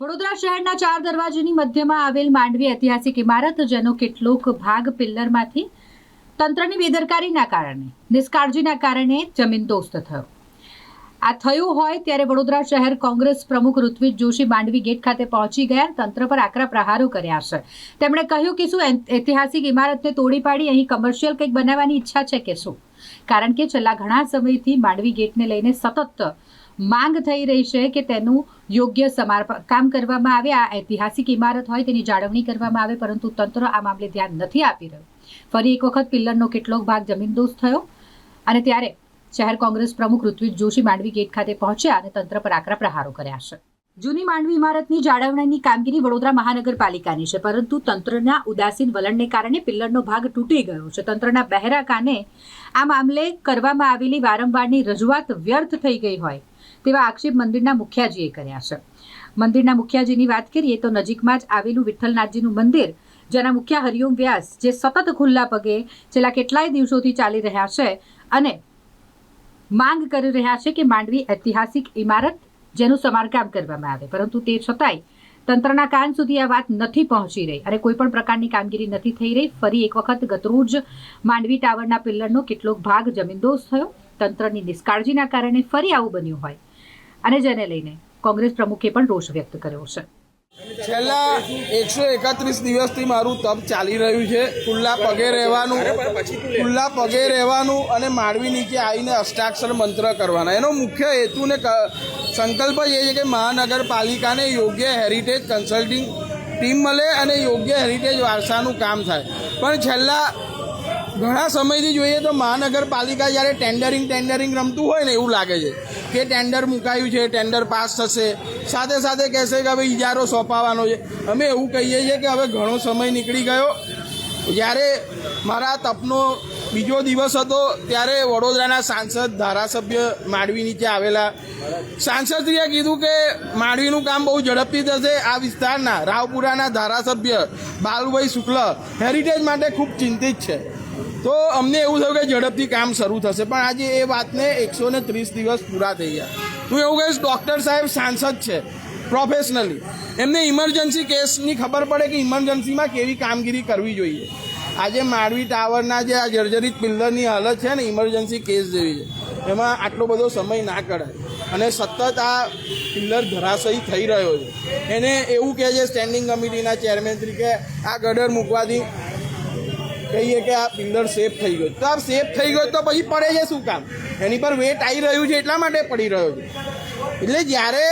વડોદરા શહેરના ચાર દરવાજાની મધ્યમાં આવેલ માંડવી ઐતિહાસિક ઇમારત, જેનો કેટલોક ભાગ પિલ્લરમાંથી તંત્રની બેદરકારીના કારણે, નિષ્કાળજીના કારણે જમીનદોસ્ત થયો. આ થયું હોય ત્યારે વડોદરા શહેર કોંગ્રેસ પ્રમુખ ઋત્વિજ જોશી માંડવી ગેટ ખાતે પહોંચી ગયા તંત્ર પર આકરા પ્રહારો કર્યા છે. તેમણે કહ્યું કે શું ઐતિહાસિક ઇમારતને તોડી પાડી અહીં કમર્શિયલ કંઈક બનાવવાની ઈચ્છા છે કે શું? કારણ કે છેલ્લા ઘણા સમયથી માંડવી ગેટને લઈને સતત માંગ થઈ રહી છે કે તેનું યોગ્ય સમારકામ કરવામાં આવે. આ ઐતિહાસિક ઇમારત હોય તેની જાળવણી કરવામાં આવે, પરંતુ તંત્ર આ મામલે ધ્યાન નથી આપી રહ્યું. ફરી એક વખત પિલ્લરનો કેટલોક ભાગ જમીનદોસ્ત થયો? અને ત્યારે શહેર કોંગ્રેસ પ્રમુખ ઋત્વિજ જોશી માંડવી ગેટ ખાતે પહોંચ્યા અને તંત્ર પર આકરા પ્રહારો કર્યા છે. જૂની માંડવી ઇમારતની જાળવણીની કામગીરી વડોદરા મહાનગરપાલિકાની છે, પરંતુ તંત્રના ઉદાસીન વલણને કારણે પિલ્લરનો ભાગ તૂટી ગયો છે. તંત્રના બહેરા કાને આ મામલે કરવામાં આવેલી વારંવારની રજૂઆત વ્યર્થ થઈ ગઈ હોય. તેવા આક્ષેપ મંદિરના મુખ્યાજીએ કર્યા છે. મંદિરના મુખ્યાજીની વાત કરીએ તો નજીકમાં જ આવેલું વિઠ્ઠલનાથજીનું મંદિર, જેના મુખ્ય હરિઓમ વ્યાસ, જે સતત ખુલ્લા પગે છેલ્લા કેટલાય દિવસોથી ચાલી રહ્યા છે અને માંગ કરી રહ્યા છે કે માંડવી ઐતિહાસિક ઇમારત જેનું સમારકામ કરવામાં આવે. પરંતુ તે છતાંય તંત્રના કાન સુધી આ વાત નથી પહોંચી રહી અને કોઈ પણ પ્રકારની કામગીરી નથી થઈ રહી. ફરી એક વખત ગતરોજ માંડવી ટાવરના પિલ્લરનો કેટલોક ભાગ જમીનદોસ્ત થયો. તંત્રની નિષ્કાળજીના કારણે ફરી આવું બન્યું હોય. અને જેને લઈને કોંગ્રેસ પ્રમુખે પણ રોષ વ્યક્ત કર્યો છે. છેલ્લા એકસો એકત્રીસ દિવસથી મારું તપ ચાલી રહ્યું છે. ખુલ્લા પગે રહેવાનું, ખુલ્લા પગે રહેવાનું અને માળવી નીચે આવીને અષ્ટાક્ષર મંત્ર કરવાના. એનો મુખ્ય હેતુ ને સંકલ્પ એ છે કે મહાનગરપાલિકાને યોગ્ય હેરિટેજ કન્સલ્ટિંગ ટીમ મળે અને યોગ્ય હેરિટેજ વારસાનું કામ થાય. પણ છેલ્લા ઘણા સમયથી જોઈએ તો મહાનગરપાલિકા જ્યારે ટેન્ડરિંગ ટેન્ડરિંગ રમતું હોય ને એવું લાગે છે કે ટેન્ડર મુકાયું છે ટેન્ડર પાસ થશે. સાથે સાથે કહેશે કે હવે ઇજારો સોંપાવાનો છે. અમે એવું કહીએ છીએ કે હવે ઘણો સમય નીકળી ગયો. જ્યારે મારા તપનો બીજો દિવસ હતો, ત્યારે વડોદરાના સાંસદ ધારાસભ્ય માંડવી નીચે આવેલા. સાંસદશ્રીએ કીધું કે માંડવીનું કામ બહુ ઝડપથી થશે. આ વિસ્તારના રાવપુરાના ધારાસભ્ય બાલુભાઈ શુક્લ હેરિટેજ માટે ખૂબ ચિંતિત છે. તો અમને એવું થયું કે ઝડપથી કામ શરૂ થશે. પણ આજે એ વાતને એકસો ને ત્રીસ દિવસ પૂરા થઈ ગયા. હું એવું કહીશ ડૉક્ટર સાહેબ સાંસદ છે પ્રોફેશનલી એમને ઇમરજન્સી કેસની ખબર પડે કે ઇમરજન્સીમાં કેવી કામગીરી કરવી જોઈએ. આજે માંડવી ટાવરના જે આ જર્જરિત પિલ્લરની હાલત છે ને ઇમરજન્સી કેસ જેવી છે, એમાં આટલો બધો સમય ના કઢાય. અને સતત આ પિલ્લર ધરાશયી થઈ રહ્યો છે. એને એવું કહે છે સ્ટેન્ડિંગ કમિટીના ચેરમેન તરીકે, આ ગડર મૂકવાથી કહીએ કે આ પિંદર સેફ થઈ ગયો. તો આ સેફ થઈ ગયો તો પછી પડે છે શું કામ? એની પર વેટ આવી રહ્યું છે એટલા માટે પડી રહ્યો છે. એટલે જ્યારે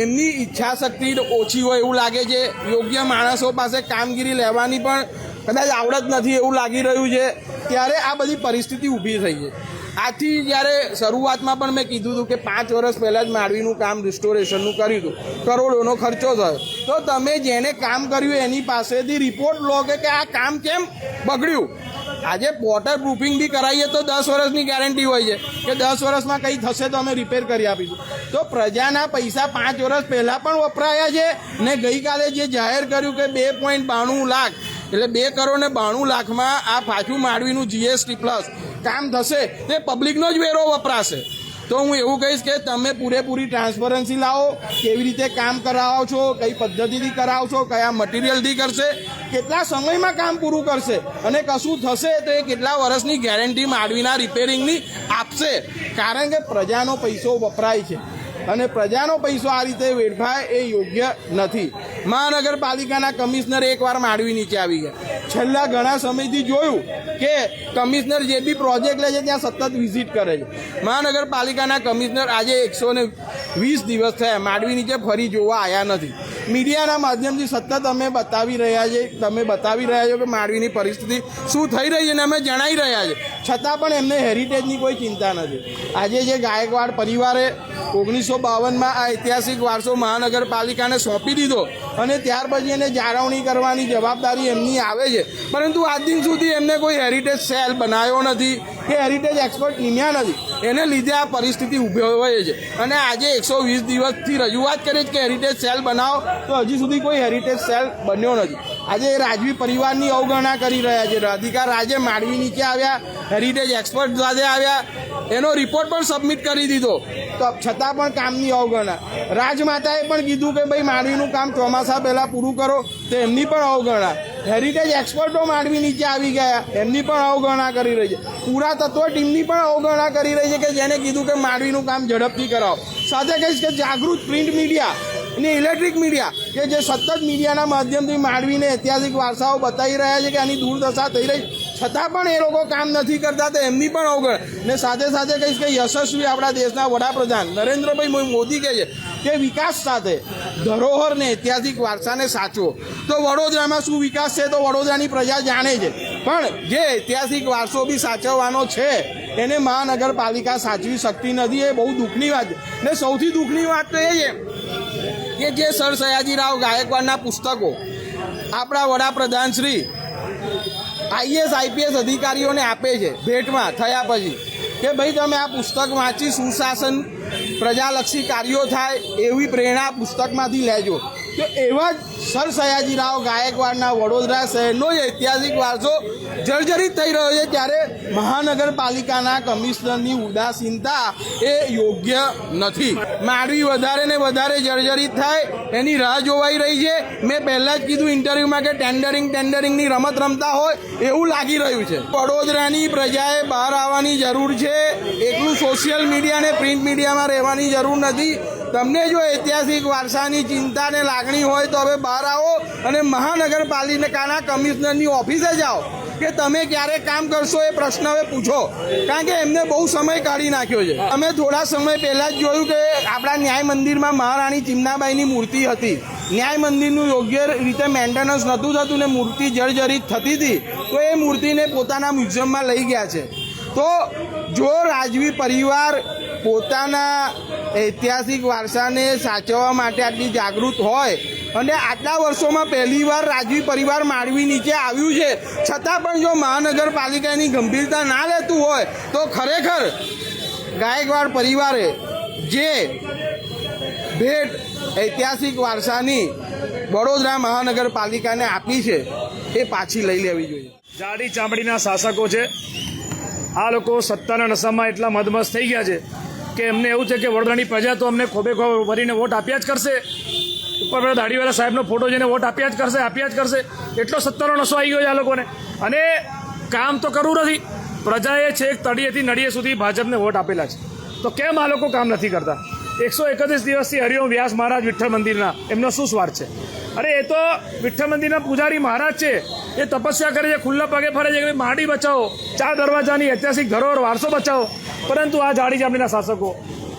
એમની ઈચ્છા શક્તિ ઓછી હોય એવું લાગે છે, યોગ્ય માણસો પાસે કામગીરી લેવાની પણ કદાચ આવડત નથી એવું લાગી રહ્યું છે, ત્યારે આ બધી પરિસ્થિતિ ઊભી થઈ છે. આથી જ્યારે શરૂઆતમાં પણ મેં કીધું હતું કે પાંચ વર્ષ પહેલાં જ માંડવીનું કામ રિસ્ટોરેશનનું કર્યું હતું. કરોડોનો ખર્ચો થયો. તો તમે જેને કામ કર્યું એની પાસેથી રિપોર્ટ લો કે કે આ કામ કેમ બગડ્યું? આજે વોટર પ્રૂફિંગ બી કરાવીએ તો દસ વર્ષની ગેરંટી હોય છે. કે દસ વર્ષમાં કંઈ થશે તો અમે રિપેર કરી આપીશું. તો પ્રજાના પૈસા પાંચ વર્ષ પહેલાં પણ વપરાયા છે ને ગઈકાલે જે જાહેર કર્યું કે બે પોઈન્ટ બાણું લાખ, એટલે બે કરોડ ને બાણું લાખમાં આ પાછું માંડવીનું જીએસટી પ્લસ કામ થશે, તે પબ્લિકનો જ વેરો વપરાશે. તો હું એવું કહીશ કે તમે પૂરેપૂરી ટ્રાન્સપરન્સી લાવો, કેવી રીતે કામ કરાવો છો, કઈ પદ્ધતિથી કરાવો છો, કયા મટીરિયલથી કરશે, કેટલા સમયમાં કામ પૂરું કરશે, અને કશું થશે તો એ કેટલા વર્ષની ગેરંટી માંડવીના રિપેરિંગની આપશે. કારણ કે પ્રજાનો પૈસો વપરાય છે. અને પ્રજાનો પૈસો આ રીતે વેડફાય એ યોગ્ય નથી. મહાનગરપાલિકાના કમિશનર એકવાર માંડવી નીચે આવી ગયા. છેલ્લા ઘણા સમયથી જોયું કે કમિશનર જે બી પ્રોજેક્ટ લે છે ત્યાં સતત વિઝિટ કરે છે. મહાનગરપાલિકાના કમિશનર આજે એકસો ને વીસ દિવસ થયા, માંડવી નીચે ફરી જોવા આવ્યા નથી. મીડિયાના માધ્યમથી સતત અમે બતાવી રહ્યા છે તમે બતાવી રહ્યા છો કે માંડવીની પરિસ્થિતિ શું થઈ રહી છે અને અમે જણાવી રહ્યા છે છતાં પણ એમને હેરિટેજની કોઈ ચિંતા નથી. આજે જે ગાયકવાડ પરિવારે ઓગણીસો બાવનમાં આ ઐતિહાસિક વારસો મહાનગરપાલિકાને સોંપી દીધો અને ત્યાર પછી એને જાળવણી કરવાની જવાબદારી એમની આવે છે. પરંતુ આજ દિન સુધી એમને કોઈ હેરિટેજ સેલ બનાવ્યો નથી. કે હેરિટેજ એક્સપર્ટ નીમ્યા નથી. એને લીધે આ પરિસ્થિતિ ઊભી હોય છે. અને આજે એકસો વીસ દિવસથી રજૂઆત કરી છે કે હેરિટેજ સેલ બનાવો, તો હજી સુધી કોઈ હેરિટેજ સેલ બન્યો નથી. આજે રાજવી પરિવારની અવગણના કરી રહ્યા છે. રાધિકા રાજે માંડવી નીચે આવ્યા હેરિટેજ એક્સપર્ટ સાથે આવ્યા. એનો રિપોર્ટ પણ સબમિટ કરી દીધો. તો છતાં પણ કામની અવગણના. રાજમાતાએ પણ કીધું કે ભાઈ, માંડવીનું કામ ચોમાસા પહેલાં પૂરું કરો. તો એમની પણ અવગણના. હેરિટેજ એક્સપર્ટો માંડવી નીચે આવી ગયા. એમની પણ અવગણના કરી રહી છે. પુરાતત્વ ટીમની પણ અવગણના કરી રહી છે કે જેને કીધું કે માંડવીનું કામ ઝડપથી કરાવો. સાથે કહીશ કે જાગૃત પ્રિન્ટ મીડિયા અને ઇલેક્ટ્રિક મીડિયા કે જે સતત મીડિયાના માધ્યમથી માંડવીને ઐતિહાસિક વારસાઓ બતાવી રહ્યા છે કે આની દુર્દશા થઈ રહી છતાં પણ એ લોકો કામ નથી કરતા તો એમની પણ અવગણ. ને સાથે સાથે કહીશ કે યશસ્વી આપણા દેશના વડાપ્રધાન. નરેન્દ્રભાઈ મોદી કહે છે કે વિકાસ સાથે ધરોહરને ઐતિહાસિક વારસાને સાચવો. તો વડોદરામાં શું વિકાસ છે તો વડોદરાની પ્રજા જાણે છે. પણ જે ઐતિહાસિક વારસો બી સાચવવાનો છે, એને મહાનગરપાલિકા સાચવી શકતી નથી, એ બહુ દુઃખની વાત છે. ને સૌથી દુઃખની વાત તો એ છે કે જે સર સયાજીરાવ ગાયકવાડના પુસ્તકો આપણા વડાપ્રધાન શ્રી આઈએસ, આઈપીએસ અધિકારીઓને આપે છે, ભેટમાં થયા પછી કે ભાઈ તમે આ પુસ્તક વાંચી સુશાસન પ્રજાલક્ષી કાર્યો થાય એવી પ્રેરણા પુસ્તકમાંથી લેજો. તો એવા જ સર સયાજીરાવ ગાયકવાડના વડોદરા શહેરનો જ ઐતિહાસિક વારસો જર્જરિત થઈ રહ્યો છે ત્યારે મહાનગરપાલિકાના કમિશનરની ઉદાસીનતા એ યોગ્ય નથી. માંડવી વધારે ને વધારે જર્જરિત થાય, એની રાહ જોવાઈ રહી છે. મેં પહેલાં જ કીધું ઇન્ટરવ્યુમાં કે ટેન્ડરિંગ ટેન્ડરિંગની રમત રમતા હોય એવું લાગી રહ્યું છે. વડોદરાની પ્રજાએ બહાર આવવાની જરૂર છે. એકલું સોશિયલ મીડિયા અને પ્રિન્ટ મીડિયામાં રહેવાની જરૂર નથી. તમને જો ઐતિહાસિક વારસાની ચિંતા ને લાગણી હોય તો હવે બહાર આવો અને મહાનગરપાલિકાના કમિશનરની ઓફિસે જાઓ કે તમે ક્યારે કામ કરશો એ પ્રશ્ન હવે પૂછો. કારણ કે એમને બહુ સમય કાઢી નાખ્યો છે. અમે થોડા સમય પહેલાં જ જોયું કે આપણા ન્યાય મંદિરમાં મહારાણી ચિમનાબાઈની મૂર્તિ હતી. ન્યાય મંદિરનું યોગ્ય રીતે મેન્ટેનન્સ નહોતું થતું ને મૂર્તિ જર્જરિત થતી હતી. તો એ મૂર્તિને પોતાના મ્યુઝિયમમાં લઈ ગયા છે. તો જો રાજવી પરિવાર પોતાના ઐતિહાસિક વારસાને સાચવવા માટે આટલી જાગૃત હોય અને આટલા વર્ષોમાં પહેલીવાર રાજવી પરિવાર માળવી નીચે આવ્યું છે, છતાં પણ જો મહાનગરપાલિકાની ગંભીરતા ના લેતું હોય, તો ખરેખર ગાયકવાડ પરિવારે જે ભેટ ઐતિહાસિક વારસાની વડોદરા મહાનગરપાલિકાને આપી છે, એ પાછી લઈ લેવી જોઈએ. જાડી ચામડીના શાસકો છે. આ લોકો સત્તાના નશામાં એટલા મદમસ્ત થઈ ગયા છે. કે એમને એવું છે કે વડોદરાની પ્રજા તો અમને ખોબે ખોબ ભરીને વોટ આપ્યા જ કરશે. ઉપર પેલા દાઢીવાળા સાહેબનો ફોટો જોઈને વોટ આપ્યા જ કરશે, આપ્યા જ કરશે. એટલો સત્તાનો નશો આવી ગયો છે આ લોકોને. અને કામ તો કરવું નથી. પ્રજાએ છેક તળિયેથી નડીએ સુધી ભાજપને વોટ આપેલા છે. તો કેમ આ લોકો કામ નથી કરતા? એકસો એકત્રીસ દિવસથી હરિઓમ વ્યાસ મહારાજ વિઠ્ઠલ મંદિરના. એમનો શું સ્વાર્થ છે? અરે એ તો વિઠ્ઠલ મંદિરના પૂજારી મહારાજ છે. એ તપસ્યા કરે છે, ખુલ્લા પગે ફરે છે, કે માડી બચાવો, ચાર દરવાજાની ઐતિહાસિક ધરોહર વારસો બચાવો. પરંતુ આ જાડી જામડીના શાસકો,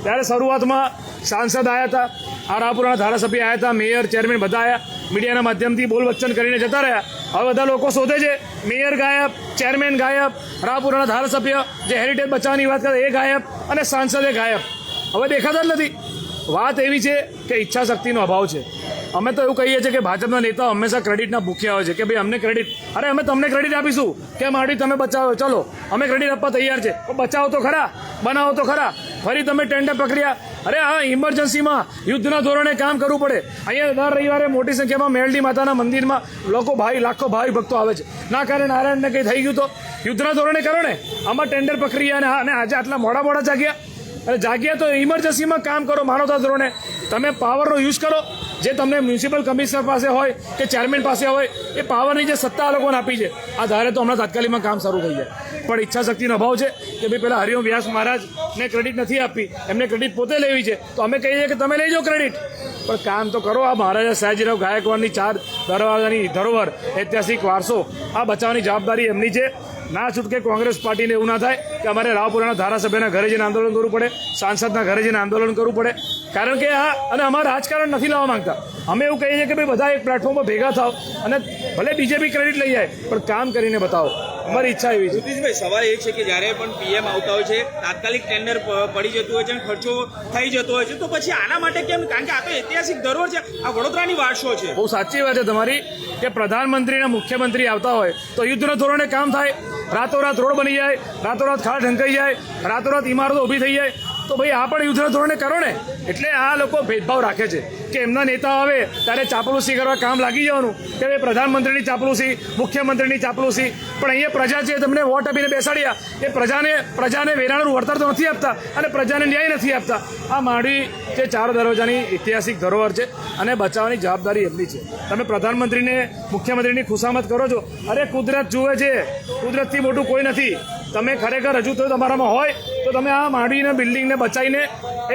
ત્યારે શરૂઆતમાં સાંસદ આવ્યા હતા, આ રાપુરાના ધારાસભ્ય આવ્યા હતા, મેયર, ચેરમેન બધા આવ્યા મીડિયાના માધ્યમથી બોલ વચન કરીને જતા રહ્યા. હવે બધા લોકો શોધે છે, મેયર ગાયબ, ચેરમેન ગાયબ રાપુરાના ધારાસભ્ય જે હેરિટેજ બચાવવાની વાત કરે એ ગાયબ અને સાંસદે ગાયબ. હવે દેખાતા જ નથી. વાત એવી છે કે ઈચ્છા શક્તિનો અભાવ છે. અમે તો એવું કહીએ છીએ કે ભાજપના નેતાઓ હંમેશા ક્રેડિટના ભૂખ્યા હોય છે કે ભાઈ અમને ક્રેડિટ, અરે અમે તમને ક્રેડિટ આપીશું. કે માડી તમે બચાવો? ચલો, અમે ક્રેડિટ આપવા તૈયાર છે. બચાવો તો ખરા, બનાવો તો ખરા. ફરી તમે ટેન્ડર પ્રક્રિયા, અરે હા, ઇમરજન્સીમાં યુદ્ધના ધોરણે કામ કરવું પડે. અહીંયા દર રવિવારે મોટી સંખ્યામાં મેરડી માતાના મંદિરમાં લોકો ભાઈ, લાખો ભાઈ ભક્તો આવે છે. ના કારણે નારાયણને કંઈ થઈ ગયું તો? યુદ્ધના ધોરણે કરો ને આમાં ટેન્ડર પ્રક્રિયા અને આજે આટલા મોડા મોડા જાગ્યા? અને જાગ્યા તો ઇમરજન્સીમાં કામ કરો માનવતા ધોરણે. તમે પાવરનો યુઝ કરો. જે તમને મ્યુનિસિપલ કમિશનર પાસે હોય કે ચેરમેન પાસે હોય, એ પાવરની જે સત્તા આ લોકોને આપી છે. આ ધારે તો હમણાં તાત્કાલિકમાં કામ શરૂ થઈ જાય. પણ ઈચ્છા શક્તિનો અભાવ છે કે ભાઈ પેલા હરિઓમ વ્યાસ મહારાજને ક્રેડિટ નથી આપી, એમને ક્રેડિટ પોતે લેવી છે. તો અમે કહીએ કે તમે લઈ જાઓ ક્રેડિટ પણ કામ તો કરો. આ મહારાજા સયાજીરાવ ગાયકવાડની ચાર દરવાજાની ધરોહર, ઐતિહાસિક વારસો, આ બચાવવાની જવાબદારી એમની છે. ના છૂટકે કોંગ્રેસ પાર્ટીને એવું ના થાય. કે અમારે રાવપુરાના ધારાસભ્યના ઘરે જઈને આંદોલન કરવું પડે સાંસદના ઘરે જઈને આંદોલન કરવું પડે. કારણ કે આ અને અમારે રાજકારણ નથી લાવવા માંગતા. અમે એવું કહીએ છીએ કે ભાઈ બધા એક પ્લેટફોર્મ પર ભેગા થાવ અને ભલે બીજેપી ક્રેડિટ લઈ જાય પણ કામ કરીને બતાવો. અમારી ઈચ્છા એવી છે. નીતિશભાઈ સવાલ એ છે કે જ્યારે પણ પીએમ આવતા હોય છે તાત્કાલિક ટેન્ડર પડી જતું હોય છે અને ખર્ચો થઈ જતો હોય છે તો પછી આના માટે કેમ? કારણ કે આ તો ઐતિહાસિક ધરોહર છે. આ વડોદરાની વારસો છે? બહુ સાચી વાત છે તમારી કે પ્રધાનમંત્રી અને મુખ્યમંત્રી આવતા હોય તો યુદ્ધના ધોરણે કામ થાય. રાતોરાત રોડ બની જાય, રાતોરાત ખાડ ઢંકાઈ જાય, રાતોરાત ઇમારતો ઊભી થઈ જાય. તો ભાઈ આ પણ યુદ્ધના ધોરણે કરો ને. એટલે આ લોકો ભેદભાવ રાખે છે. કે એમના નેતાઓ આવે, ત્યારે ચાપલુસી કરવા કામ લાગી જવાનું. કે ભાઈ પ્રધાનમંત્રીની ચાપલુસી, મુખ્યમંત્રીની ચાપલુસી. પણ અહીંયા પ્રજા જે તમને વોટ આપીને બેસાડ્યા, એ પ્રજાને પ્રજાને વેરાણનું વળતર તો નથી આપતા અને પ્રજાને ન્યાય નથી આપતા. આ માંડવી જે ચાર દરવાજાની ઐતિહાસિક ધરોહર છે અને બચાવવાની જવાબદારી એમની છે. તમે પ્રધાનમંત્રીને, મુખ્યમંત્રીની ખુશામત કરો છો. અરે કુદરત જુએ છે. કુદરતથી મોટું કોઈ નથી. તમે ખરેખર હજુ તો તમારામાં હોય, તો તમે આ માંડવીને બિલ્ડિંગને બચાવીને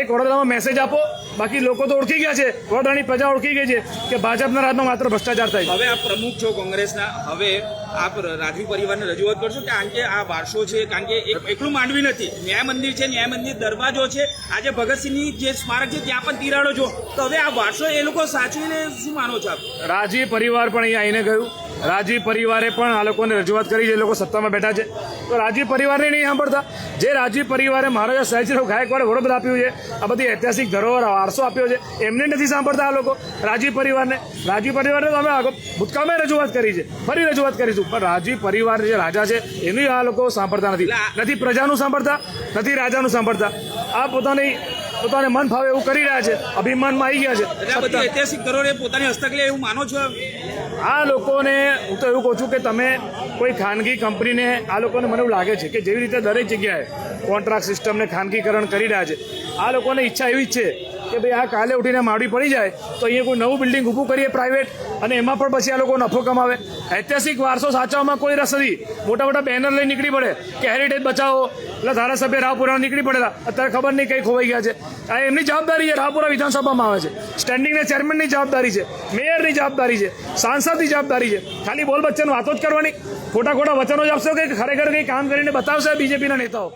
એક વડોદરામાં મેસેજ આપો. બાકી લોકો તો ઓળખી ગયા છે. વડોદરાની પ્રજા ઓળખી ગઈ છે કે ભાજપના રાજમાં માત્ર ભ્રષ્ટાચાર થાય હવે આપ પ્રમુખ છો કોંગ્રેસના. હવે આપ રાજવી પરિવારને રજૂઆત કરશો કારણ કે આ વારસો છે કારણ કે એક- એકલું માંડવી નથી. ન્યાય મંદિર છે ન્યાય મંદિર દરવાજો છે. આજે ભગતસિંહની જે સ્મારક છે ત્યાં પણ તિરાડો છો. તો હવે આ વારસો એ લોકો સાચવીને શું માનો છો આપ? રાજી પરિવાર પણ અહીંયા આવીને ગયું. રાજી પરિવારે પણ આ લોકોને રજૂઆત કરી છે એ લોકો સત્તામાં બેઠા છે. તો રાજી પરિવારને નહીં સાંભળતા. જે રાજી પરિવારે મહારાજા સયાજીરાવ ગાયકવાડે વડોદરા આપ્યું છે આ બધી ઐતિહાસિક ધરોહર વારસો આપ્યો છે એમને નથી સાંભળતા આ લોકો રાજી પરિવારને. રાજી પરિવારને તો અમે ભૂતકાળમાં રજૂઆત કરી છે ફરી રજૂઆત કરીશું. પણ રાજી પરિવાર જે રાજા છે એનું આ લોકો સાંભળતા નથી. નથી પ્રજાનું સાંભળતા નથી રાજાનું સાંભળતા. આ પોતાની પોતાને મન ફાવે એવું કરી રહ્યા છે અભિમાનમાં આવી ગયા છે. ઐતિહાસિક ધરોહરે પોતાની હસ્તક લે એવું માનો છો આ લોકોને હું તો એવું કહું છું કે તમે કોઈ ખાનગી કંપનીને આ લોકોને મને એવું લાગે છે કે જેવી રીતે દરેક જગ્યાએ કોન્ટ્રાક્ટ સિસ્ટમને ખાનગીકરણ કરી રહ્યા છે આ લોકોને ઈચ્છા એવી જ છે કે ભાઈ આ કાલે ઉઠીને માવડી પડી જાય, તો અહીંયા કોઈ નવું બિલ્ડિંગ ઊભું કરીએ પ્રાઇવેટ અને એમાં પણ પછી આ લોકો નફો કમાવે. ઐતિહાસિક વારસો સાચવવામાં કોઈ રસ નથી. મોટા મોટા બેનર લઈ નીકળી પડે કે હેરિટેજ બચાવો. એટલે ધારાસભ્ય રાવપુરા નીકળી પડેલા. અત્યારે ખબર નહીં કઈ ખોવાઈ ગયા છે. આ એમની જવાબદારી છે, રાવપુરા વિધાનસભામાં આવે છે. સ્ટેન્ડિંગના ચેરમેનની જવાબદારી છે મેયરની જવાબદારી છે, સાંસદની જવાબદારી છે. ખાલી બોલ બચ્ચન વાતો જ કરવાની. ખોટા ખોટા વચનો જ આપશો કે ખરેખર કંઈ કામ કરીને બતાવશે બીજેપીના નેતાઓ?